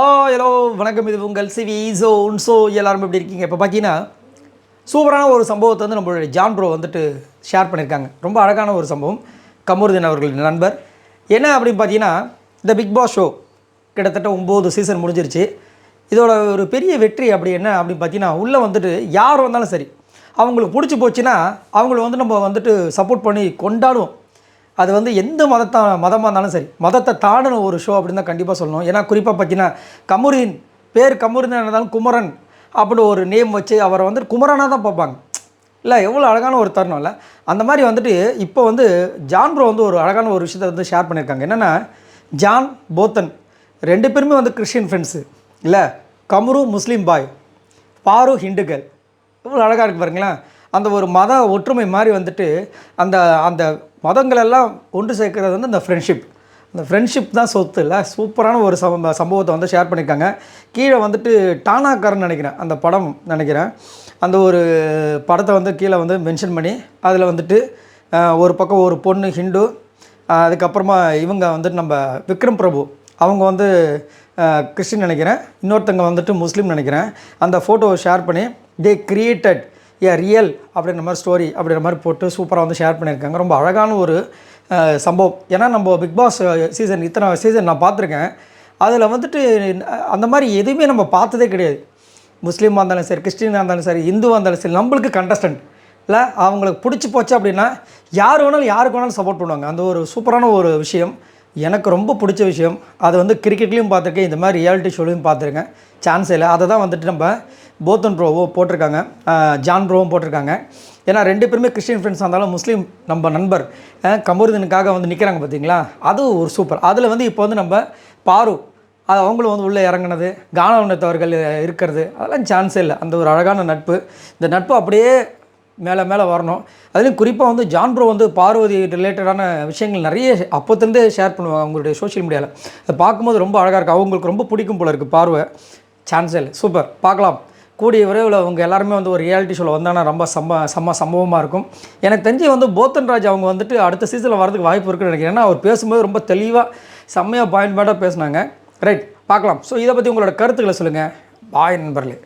Hello வணக்கம். இது உங்கள் சிவி ஸோ ஸோ எல்லாரும் எப்படி இருக்கீங்க? இப்போ பார்த்தீங்கன்னா சூப்பரான ஒரு சம்பவத்தை வந்து நம்மளுடைய ஜான் ப்ரோ வந்துட்டு ஷேர் பண்ணியிருக்காங்க ரொம்ப அழகான ஒரு சம்பவம். கமருதீன் அவர்களின் நண்பர். என்ன அப்படின்னு பார்த்தீங்கன்னா இந்த பிக் பாஸ் ஷோ கிட்டத்தட்ட ஒம்பது சீசன் முடிஞ்சிருச்சு. இதோட ஒரு பெரிய வெற்றி அப்படி என்ன அப்படின்னு பார்த்தீங்கன்னா உள்ளே வந்துட்டு யார் வந்தாலும் சரி அவங்களுக்கு பிடிச்சி போச்சுன்னா அவங்கள வந்து நம்ம வந்துட்டு சப்போர்ட் பண்ணி கொண்டாடுவோம். அது வந்து எந்த மதத்தா மதமாக இருந்தாலும் சரி மதத்தை தாண்டின ஒரு ஷோ அப்படின்னு தான் கண்டிப்பாக சொல்லணும். ஏன்னா குறிப்பாக பார்த்தீங்கன்னா கமுரின் பேர் கமுரின் இருந்தாலும் குமரன் அப்படின்னு ஒரு நேம் வச்சு அவரை வந்து குமரனாக தான் பார்ப்பாங்க. இல்லை எவ்வளோ அழகான ஒரு தருணம் இல்லை. அந்த மாதிரி வந்துட்டு இப்போ வந்து ஜான் ப்ரோ வந்து ஒரு அழகான ஒரு விஷயத்தை வந்து ஷேர் பண்ணியிருக்காங்க. என்னென்னா ஜான் போத்தன் ரெண்டு பேருமே வந்து கிறிஸ்டின் ஃப்ரெண்ட்ஸு இல்லை கமுரு முஸ்லீம் பாய் பாரு ஹிண்டுகள் எவ்வளோ அழகாக இருக்கு பாருங்களேன். அந்த ஒரு மத ஒற்றுமை மாதிரி வந்துட்டு அந்த அந்த மதங்களெல்லாம் ஒன்று சேர்க்கறது வந்து அந்த ஃப்ரெண்ட்ஷிப் அந்த ஃப்ரெண்ட்ஷிப் தான் சொத்து இல்லை. சூப்பரான ஒரு சம்ப சம்பவத்தை வந்து ஷேர் பண்ணியிருக்காங்க. கீழே வந்துட்டு டானாக்காரன் நினைக்கிறேன். அந்த படம் நினைக்கிறேன். அந்த ஒரு படத்தை வந்து கீழே வந்து மென்ஷன் பண்ணி அதில் வந்துட்டு ஒரு பக்கம் ஒரு பொண்ணு ஹிந்து அதுக்கப்புறமா இவங்க வந்துட்டு நம்ம விக்ரம் பிரபு. அவங்க வந்து கிறிஸ்டின் நினைக்கிறேன். இன்னொருத்தங்க வந்துட்டு முஸ்லீம் நினைக்கிறேன். அந்த ஃபோட்டோவை ஷேர் பண்ணி தே கிரியேட்டட் ஏ ரியல் அப்படின்ற மாதிரி ஸ்டோரி அப்படின்ற மாதிரி போட்டு சூப்பராக வந்து ஷேர் பண்ணியிருக்காங்க. ரொம்ப அழகான ஒரு சம்பவம். ஏன்னா நம்ம பிக் பாஸ் சீசன் இத்தனை சீசன் நான் பார்த்துருக்கேன். அதில் வந்துட்டு அந்த மாதிரி எதுவுமே நம்ம பார்த்ததே கிடையாது. முஸ்லீமாக இருந்தாலும் சரி கிறிஸ்டினாக இருந்தாலும் சரி இந்துவாக இருந்தாலும் சரி நம்மளுக்கு கண்டஸ்டன்ட் இல்லை அவங்களுக்கு பிடிச்சி போச்சு அப்படின்னா யார் வேணாலும் யாருக்கு வேணாலும் சப்போர்ட் பண்ணுவாங்க. அந்த ஒரு சூப்பரான ஒரு விஷயம். எனக்கு ரொம்ப பிடிச்ச விஷயம் அது வந்து கிரிக்கெட்லேயும் பார்த்துருக்கேன் இந்த மாதிரி ரியாலிட்டி ஷோலையும் பார்த்துருக்கேன். சான்ஸ் இல்லை. அதை தான் வந்துட்டு நம்ம போத்தன் ப்ரோவோ போட்டிருக்காங்க. ஜான் ப்ரோவும் போட்டிருக்காங்க. ஏன்னா ரெண்டு பேருமே கிறிஸ்டின் ஃப்ரெண்ட்ஸாக இருந்தாலும் முஸ்லீம் நம்ம நண்பர். கமருதனுக்காக வந்து நிற்கிறாங்க பார்த்தீங்களா? அது ஒரு சூப்பர் அதில் வந்து இப்போ வந்து நம்ம பாரு அது அவங்களும் வந்து உள்ளே இறங்குனது கான உணர்த்தவர்கள் இருக்கிறது அதெல்லாம் சான்ஸே இல்லை. அந்த ஒரு அழகான நட்பு. இந்த நட்பு அப்படியே மேலே மேலே வரணும். அதுலேயும் குறிப்பாக வந்து ஜான் ப்ரோ வந்து பார்வதி ரிலேட்டடான விஷயங்கள் நிறைய அப்போத்துலேருந்தே ஷேர் பண்ணுவாங்க அவங்களுடைய சோஷியல் மீடியாவில் அதை பார்க்கும்போது ரொம்ப அழகாக இருக்குது அவங்களுக்கு ரொம்ப பிடிக்கும் போல இருக்குது பார்வை. சான்சல் சூப்பர் பார்க்கலாம். கூடிய விரைவில் அவங்க எல்லாருமே வந்து ஒரு ரியாலிட்டி ஷோவில் வந்தாங்கன்னா ரொம்ப சம்ப செம்ம சம்பவமாக இருக்கும். எனக்கு தெரிஞ்சு வந்து போத்தன்ராஜ் அவங்க வந்துட்டு அடுத்த சீசனில் வரதுக்கு வாய்ப்பு இருக்குன்னு நினைக்கிறேன். ஏன்னா அவர் பேசும்போது ரொம்ப தெளிவாக செம்மையாக பாயிண்ட் பாயிண்டாக பேசுனாங்க. ரைட் பார்க்கலாம். ஸோ இதை பற்றி உங்களோட கருத்துக்களை சொல்லுங்கள் பாய் நண்பர்களே.